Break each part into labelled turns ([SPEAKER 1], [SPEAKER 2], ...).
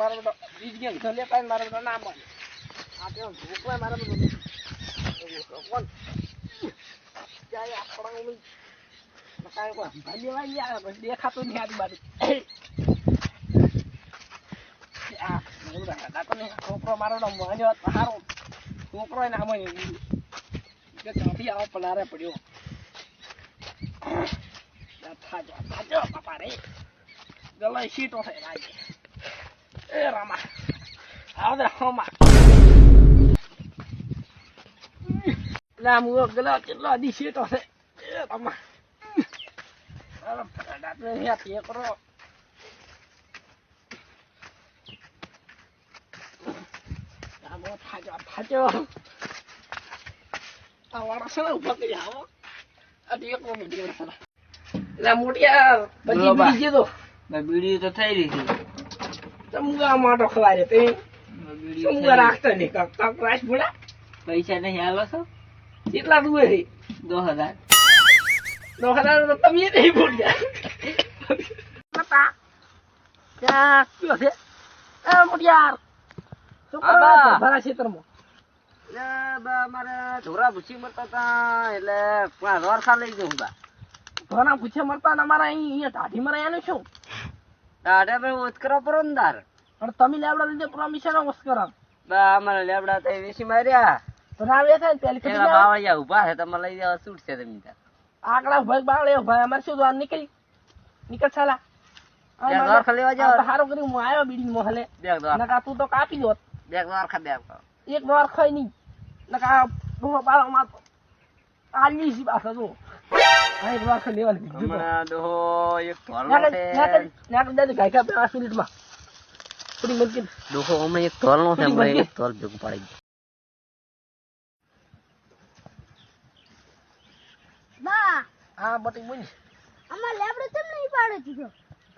[SPEAKER 1] મારો બધો બીજ ગેમ લીધો લેતા મારો બધો ના મળે. આ તો ભૂખવા મારો તો કોણ જાય આપણા ઉમી કાંઈ કોઈ લેવા ગયા પછી દેખાતું નહીં આજુબાજુ. આ મને બધા હતા તો નહીં, છોકરો મારો હતો, હારો. છોકરો આમાં નહીં આવો પલારે પડ્યો. થાજો થાજો પપ્પા રે. ગલાય સીટો થાય એ રામા આવ હોમા લા મુઓ ગલા કેટલો દી સીટો છે એ રામા અરે ફટાડા તો અહીંયા થી કરો આવો થાજો થાજો આ વાળા છે ને ઊભા કરી આવો આ એક મિનિટ એટલે મોટિયા બધી. બીજી દીધો
[SPEAKER 2] બીડી તો થઈ રહી છે
[SPEAKER 1] ચમગા માટો ખવાય તે ચમગા. રાખતો નહીં? કાક કાક રાશ ભોળા
[SPEAKER 2] પૈસા નહીં આલો છો?
[SPEAKER 1] કેટલા દુએ છે
[SPEAKER 2] દો હજાર.
[SPEAKER 1] દો હજાર તો તમે નહીં ભૂલ્યા. ત્યાં કયો છે? મોટિયાર. છો ભરા ક્ષેત્રમાં.
[SPEAKER 2] મારે ઢોરા ભૂસી મરતા હતા એટલે પાંચ વાર લઈ જવું બા.
[SPEAKER 1] ઘણા પૂછે મરતા મારા અમારા અહીંયા ટાઢી મરાયા શું?
[SPEAKER 2] દાડે ભાઈ ઓછ પરો ને તાર
[SPEAKER 1] પણ તમે લેવડા લીધે પરમિશન ઓસ
[SPEAKER 2] બા અમારે લેબડા તો વેસી માર્યા.
[SPEAKER 1] તો ના આવે થાય પેલી
[SPEAKER 2] પેલા બાવળિયા ઊભા છે તમે લઈ જાવ છૂટ છે તમે તાર
[SPEAKER 1] આકડા ભાઈ બાવળે ભાઈ અમારે શું જોવાનું? નીકળી. નીકળ ચાલા
[SPEAKER 2] બે દ્વાર લેવા જાવ
[SPEAKER 1] કરી હું આવ્યો બીડી મોહલે.
[SPEAKER 2] બે દ્વાર
[SPEAKER 1] નકા તું તો કાપી દોત.
[SPEAKER 2] બે દ્વાર ખા
[SPEAKER 1] એક વાર ખાઈ નહીં. નકા ડોહો બાળો માં આલી સી જો આ એક વાર ખાઈ લેવાની.
[SPEAKER 2] હમણાં ડોહો એક ધોલો
[SPEAKER 1] નાકડ-
[SPEAKER 2] છે
[SPEAKER 1] નાકડ- નાકડ દાદી ગાય ખા પાંચ મિનિટમાં થોડી મલકી
[SPEAKER 2] ડોહો હમણાં એક ધોલ નો છે હમણાં. એક ધોલ ભેગું પડી
[SPEAKER 3] બા.
[SPEAKER 1] હા બટી બોલ.
[SPEAKER 3] અમાર લેબડો કેમ નહીં પાડે દીધો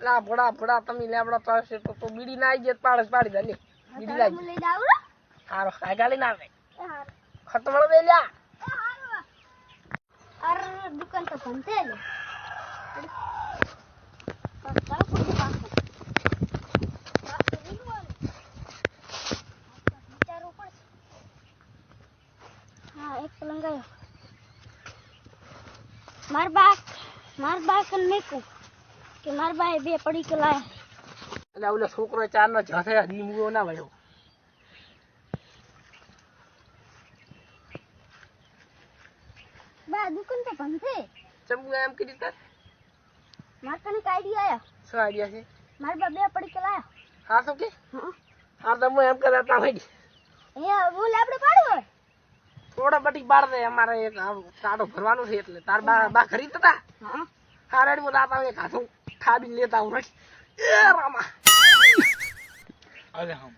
[SPEAKER 1] લા ભોળા ભોળા તમે લેબડો પાડશે તો તો બીડી ના આવી જાય તો પાડે પાડી દે લે. બીડી
[SPEAKER 3] હું
[SPEAKER 1] હારો ખાઈ ગાલી ના આવે.
[SPEAKER 3] એ હારું. પડશે. હા એક પલંગ આવ્યો માર બા માર બા મેકું કે માર બાએ બે પડી કે લાયા
[SPEAKER 1] એટલે ઓલો છોકરો ચાર નો જશે લીંબુ ના વળ્યો
[SPEAKER 3] બા દુકાન તો બંધ છે.
[SPEAKER 1] ચમુ એમ કરી તાર?
[SPEAKER 3] માર કને એક આઈડિયા આયા.
[SPEAKER 1] શું આઈડિયા છે?
[SPEAKER 3] માર બા બે પડી કે લાયા
[SPEAKER 1] હા તો કે?
[SPEAKER 3] હં.
[SPEAKER 1] હા તો હું એમ કરતા તા ભાઈ
[SPEAKER 3] અહીંયા હું લેબડે પાડું હવે
[SPEAKER 1] થોડા બટી બાર દે અમારે એક ટાટો ભરવાનું છે એટલે. તાર બા બા ખરીદતા?
[SPEAKER 3] હા
[SPEAKER 1] હા રેડી હું દાતા એક હાથું ખાબી લેતા હું એ રામા.
[SPEAKER 2] અરે હમ.